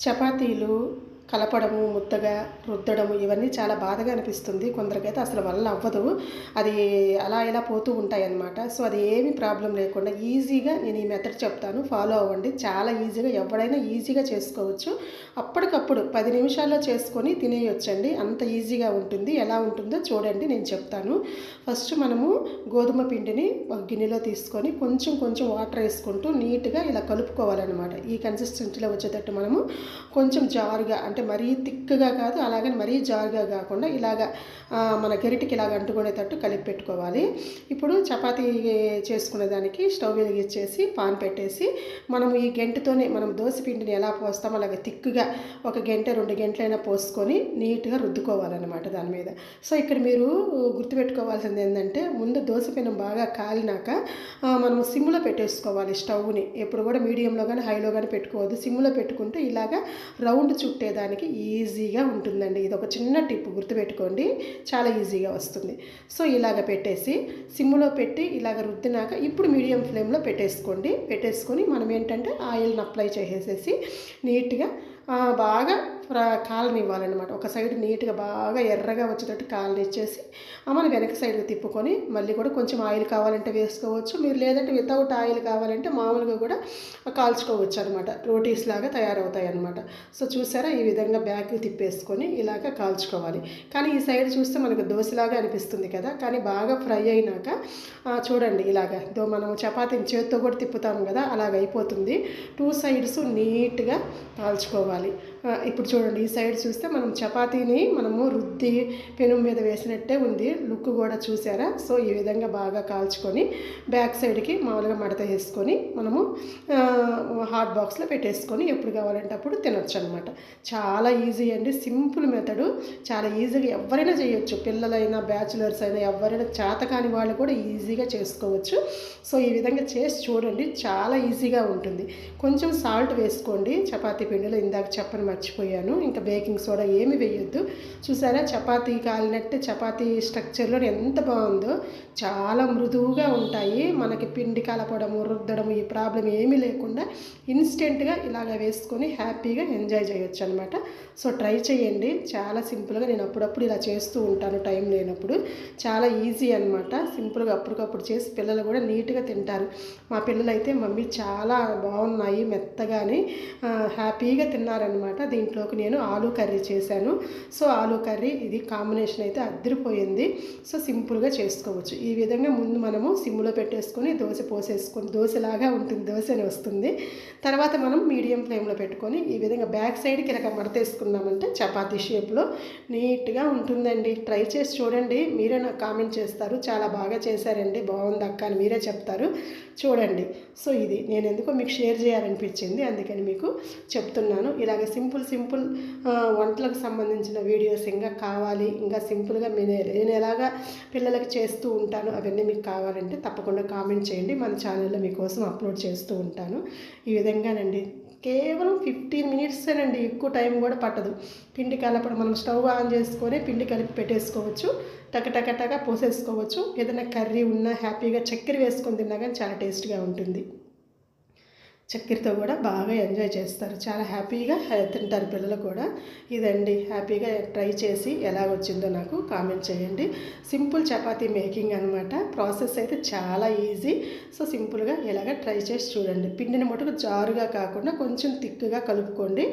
చపాతీలు కలపడము ముద్దగా రుద్దడము ఇవన్నీ చాలా బాధగా అనిపిస్తుంది. కొందరికైతే అసలు వల్ల అవ్వదు. అది అలా ఇలా పోతూ ఉంటాయి అన్నమాట సో అది ఏమి ప్రాబ్లం లేకుండా ఈజీగా నేను ఈ మెథడ్ చెప్తాను. ఫాలో అవ్వండి. చాలా ఈజీగా ఎవడైనా ఈజీగా చేసుకోవచ్చు. అప్పటికప్పుడు పది నిమిషాల్లో చేసుకొని తినేయొచ్చండి. అంత ఈజీగా ఉంటుంది. ఎలా ఉంటుందో చూడండి. నేను చెప్తాను. ఫస్ట్ మనము గోధుమ పిండిని గిన్నెలో తీసుకొని కొంచెం కొంచెం వాటర్ వేసుకుంటూ నీట్గా ఇలా కలుపుకోవాలన్నమాట. ఈ కన్సిస్టెన్సీలో వచ్చేటట్టు మనము కొంచెం జారుగా అంటే మరీ థిక్గా కాదు అలాగని మరీ జారుగా కాకుండా ఇలాగ మన గరిటికి ఇలాగ అంటుకునేటట్టు కలిపి పెట్టుకోవాలి. ఇప్పుడు చపాతీ చేసుకునే దానికి స్టవ్ వెలిగించేసి పాన్ పెట్టేసి మనం ఈ గంటతోనే మనం దోశ పిండిని ఎలా పోస్తామో అలాగే థిక్గా ఒక గంట రెండు గంటలైనా పోసుకొని నీట్గా రుద్దుకోవాలన్నమాట దాని మీద. సో ఇక్కడ మీరు గుర్తుపెట్టుకోవాల్సింది ఏంటంటే ముందు దోశ పిండం బాగా కాలినాక మనం సిమ్లో పెట్టేసుకోవాలి స్టవ్ని. ఎప్పుడు కూడా మీడియంలో కానీ హైలో కానీ పెట్టుకోవద్దు. సిమ్లో పెట్టుకుంటే ఇలాగా రౌండ్ చుట్టేదానికి ఈజీగా ఉంటుందండి. ఇది ఒక చిన్న టిప్ గుర్తుపెట్టుకోండి. చాలా ఈజీగా వస్తుంది. సో ఇలాగ పెట్టేసి సిమ్లో పెట్టి ఇలాగ రుద్దినాక ఇప్పుడు మీడియం ఫ్లేమ్లో పెట్టేసుకోండి. పెట్టేసుకొని మనం ఏంటంటే ఆయిల్ని అప్లై చేసేసేసి నీట్గా బాగా కాలని ఇవ్వాలన్నమాట. ఒక సైడ్ నీట్గా బాగా ఎర్రగా వచ్చేటట్టు కాలుని ఇచ్చేసి అమ్మని వెనక సైడ్కి తిప్పుకొని మళ్ళీ కూడా కొంచెం ఆయిల్ కావాలంటే వేసుకోవచ్చు. మీరు లేదంటే వితౌట్ ఆయిల్ కావాలంటే మామూలుగా కూడా కాల్చుకోవచ్చు అనమాట రోటీస్ లాగా తయారవుతాయి అనమాట సో చూసారా? ఈ విధంగా బ్యాగ్ తిప్పేసుకొని ఇలాగ కాల్చుకోవాలి. కానీ ఈ సైడ్ చూస్తే మనకు దోశలాగా అనిపిస్తుంది కదా? కానీ బాగా ఫ్రై అయినాక చూడండి ఇలాగ. దో మనం చపాతీని చేత్తో కూడా తిప్పుతాము కదా? అలాగ అయిపోతుంది. టూ సైడ్స్ నీట్గా కాల్చుకోవాలి. ఇప్పుడు చూడండి ఈ సైడ్ చూస్తే మనం చపాతీని మనము రుద్ది పెను మీద వేసినట్టే ఉంది. లుక్ కూడా చూసారా? సో ఈ విధంగా బాగా కాల్చుకొని బ్యాక్ సైడ్కి మామూలుగా మడత వేసుకొని మనము హాట్ బాక్స్లో పెట్టేసుకొని ఎప్పుడు కావాలంటే అప్పుడు తినొచ్చు అనమాట చాలా ఈజీ అండి సింపుల్ మెథడు. చాలా ఈజీగా ఎవరైనా చేయొచ్చు. పిల్లలైనా బ్యాచులర్స్ అయినా ఎవరైనా చేతకాని వాళ్ళు కూడా ఈజీగా చేసుకోవచ్చు. సో ఈ విధంగా చేసి చూడండి చాలా ఈజీగా ఉంటుంది. కొంచెం సాల్ట్ వేసుకోండి చపాతీ పిండిలో ఇందాక చెప్పను మర్చిపోయాను. ఇంకా బేకింగ్ సోడా ఏమి వేయొద్దు. చూసారా? చపాతీ కాలినట్టు చపాతీ స్ట్రక్చర్లో ఎంత బాగుందో. చాలా మృదువుగా ఉంటాయి. మనకి పిండి కలపడము రుద్దడము ఈ ప్రాబ్లం ఏమీ లేకుండా ఇన్స్టెంట్గా ఇలాగ వేసుకొని హ్యాపీగా ఎంజాయ్ చేయొచ్చు అనమాట సో ట్రై చేయండి. చాలా సింపుల్గా నేను అప్పుడప్పుడు ఇలా చేస్తూ ఉంటాను టైం లేనప్పుడు. చాలా ఈజీ అనమాట. సింపుల్గా అప్పటికప్పుడు చేసి పిల్లలు కూడా నీట్గా తింటారు. మా పిల్లలైతే మమ్మీ చాలా బాగున్నాయి మెత్తగాని హ్యాపీగా తిన్నారనమాట. దీంట్లోకి నేను ఆలూ కర్రీ చేశాను. సో ఆలూ కర్రీ ఇది కాంబినేషన్ అయితే అద్దరిపోయింది. సో సింపుల్గా చేసుకోవచ్చు. ఈ విధంగా ముందు మనము సిమ్లో పెట్టేసుకొని దోశ పోసేసుకొని దోశలాగా ఉంటుంది దోశ అని వస్తుంది. తర్వాత మనం మీడియం ఫ్లేమ్లో పెట్టుకొని ఈ విధంగా బ్యాక్ సైడ్కి ఇలా మడతేసుకున్నామంటే చపాతీ షేప్లో నీట్గా ఉంటుందండి. ట్రై చేసి చూడండి. మీరే నాకు కామెంట్ చేస్తారు. చాలా బాగా చేశారండి. బాగుంది అక్క అని మీరే చెప్తారు. చూడండి. సో ఇది నేను ఎందుకో మీకు షేర్ చేయాలనిపించింది. అందుకని మీకు చెప్తున్నాను. ఇలాగ సింపుల్ సింపుల్ సింపుల్ వంటలకు సంబంధించిన వీడియోస్ ఇంకా కావాలి. ఇంకా సింపుల్గా నేను నేను ఎలాగా పిల్లలకి చేస్తూ ఉంటాను అవన్నీ మీకు కావాలంటే తప్పకుండా కామెంట్ చేయండి. మన ఛానల్లో మీకోసం అప్లోడ్ చేస్తూ ఉంటాను. ఈ విధంగానండి. కేవలం ఫిఫ్టీన్ మినిట్సేనండి. ఎక్కువ టైం కూడా పట్టదు. పిండి కలపడం మనం స్టవ్ ఆన్ చేసుకొని పిండి కలిపి పెట్టేసుకోవచ్చు. టకటకటగా పోసేసుకోవచ్చు. ఏదైనా కర్రీ ఉన్నా హ్యాపీగా చక్కెర వేసుకొని తిన్నా కానీ చాలా టేస్ట్గా ఉంటుంది. చక్కెరతో కూడా బాగా ఎంజాయ్ చేస్తారు. చాలా హ్యాపీగా తింటారు పిల్లలు కూడా. ఇదండి. హ్యాపీగా ట్రై చేసి ఎలా వచ్చిందో నాకు కామెంట్ చేయండి. సింపుల్ చపాతీ మేకింగ్ అనమాట ప్రాసెస్ అయితే చాలా ఈజీ. సో సింపుల్గా ఇలాగ ట్రై చేసి చూడండి. పిండిని మటుకు జారుగా కాకుండా కొంచెం థిక్గా కలుపుకోండి.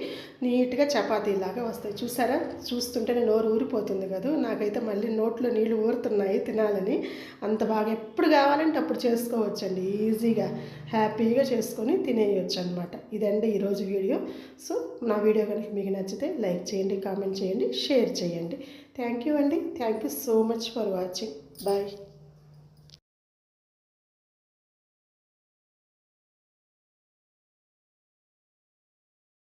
నీట్గా చపాతీలాగా వస్తాయి. చూసారా? చూస్తుంటేనే నోరు ఊరిపోతుంది కదా. నాకైతే మళ్ళీ నోట్లో నీళ్ళు ఊరుతున్నాయి తినాలని. అంత బాగా ఎప్పుడు కావాలంటే అప్పుడు చేసుకోవచ్చండి. ఈజీగా హ్యాపీగా చేసుకొని తినే తినేయచ్చు అనమాట ఇదండి ఈరోజు వీడియో. సో నా వీడియో కనుక మీకు నచ్చితే లైక్ చేయండి కామెంట్ చేయండి షేర్ చేయండి. థ్యాంక్ యూ అండి. Thank you so much for watching. Bye.